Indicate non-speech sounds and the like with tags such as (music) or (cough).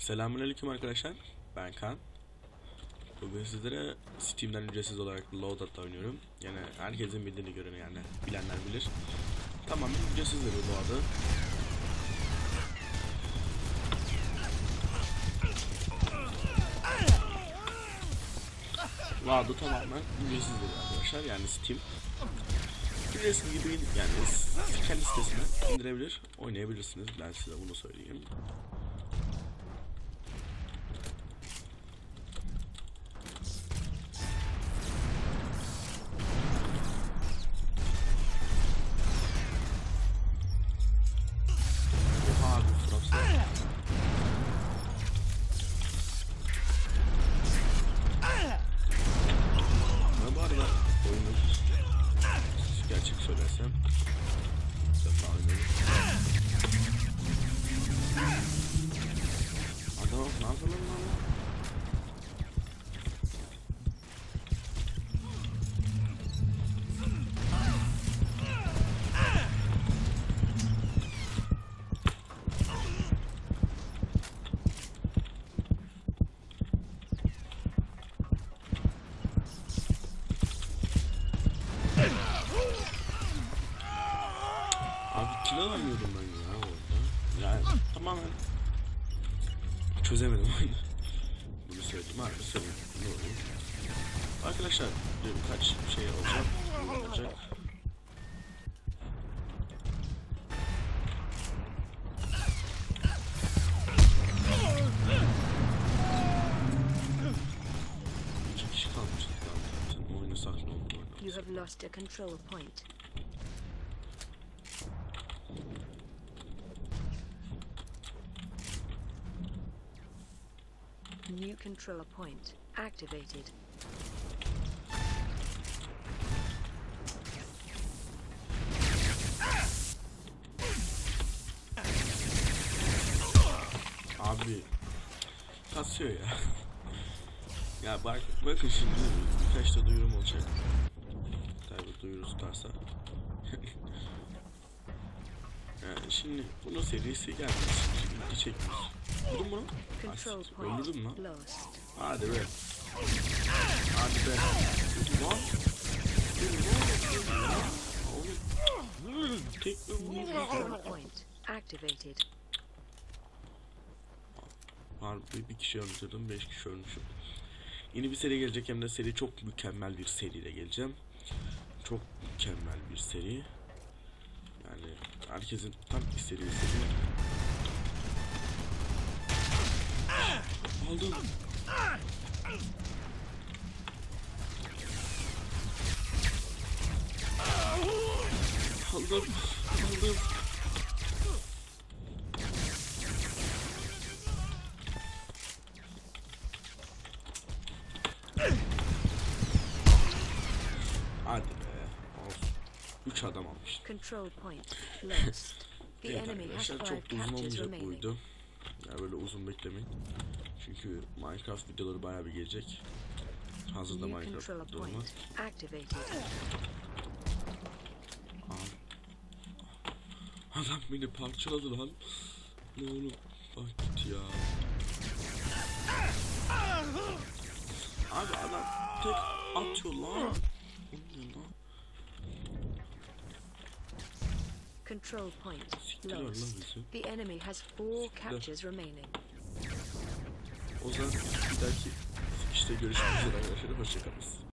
Selamünaleyküm arkadaşlar. Ben Kan. Bugün sizlere Steam'den ücretsiz olarak Loadout oynuyorum. Yani herkesin bildiğini göre yani bilenler bilir. Tamamen ücretsizdir bu adı. Vado tamamen ücretsizdir arkadaşlar yani Steam. Ücretsiz gibi yani kendi sitesine indirebilir, oynayabilirsiniz. Ben size bunu söyleyeyim. him. So follow me. Abi kilo alamıyordum ben ya orada. Yani tamamen çözemedim oyunu. Bunu söyledim abi söyleyeyim. Ne oluyor? Arkadaşlar bir birkaç şey olacak. bu olacak. İki kişi kalmıştık daha. Sen oynasak ne olur You oynasak. have lost a control point. New control point activated. Abi kasıyor ya. ya bak bakın şimdi birkaç da duyurum olacak. Tabi duyuru tutarsa. (laughs) yani şimdi bunun serisi gelmiş. Şimdi çekmiş. Vurdun point Öldürdün mü? Hadi be. Hadi be. Lan. Tek activated. Harbi bir kişi öldürdüm, beş kişi ölmüşüm. Yeni bir seri gelecek hem de seri çok mükemmel bir seriyle geleceğim. Çok mükemmel bir seri. Yani herkesin tam istediği seri. Aldım. Aldım. Aldım. Hadi be. Olsun. 3 adam almış. Control point lost. The Evet enemy has arkadaşlar çok da uzun olmayacak bu remaining. video. Yani böyle uzun beklemeyin. Çünkü Minecraft videoları bayağı bir gelecek. Hazırda Minecraft control videolarım var. Adam beni parçaladı lan. Ne oğlum bak git ya. Abi adam tek atıyor lan. O ne lan? Control point lost. The enemy has four captures remaining. O zaman bir dahaki işte görüşmek üzere arkadaşlar. Hoşçakalın.